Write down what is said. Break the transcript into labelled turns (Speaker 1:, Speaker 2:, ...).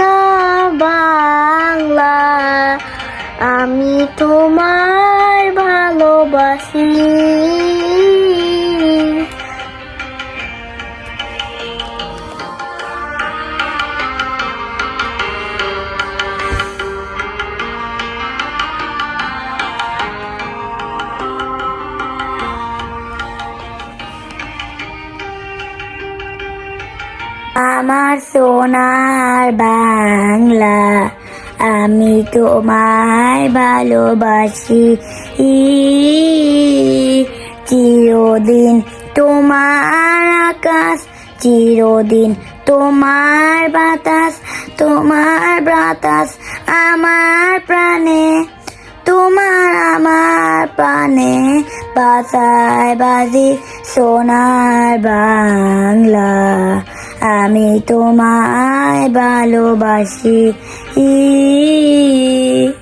Speaker 1: সোনা বাংলা আমি তোমায় আমার সোনার বাংলা, আমি তোমায় ভালোবাসি। চিরদিন তোমার আকাশ, চিরদিন তোমার বাতাস তোমার বাতাস আমার প্রাণে, তোমার আমার প্রাণে বাসায় বাজি সোনার বাংলা। আমি তোমায় ভালোবাসি। ই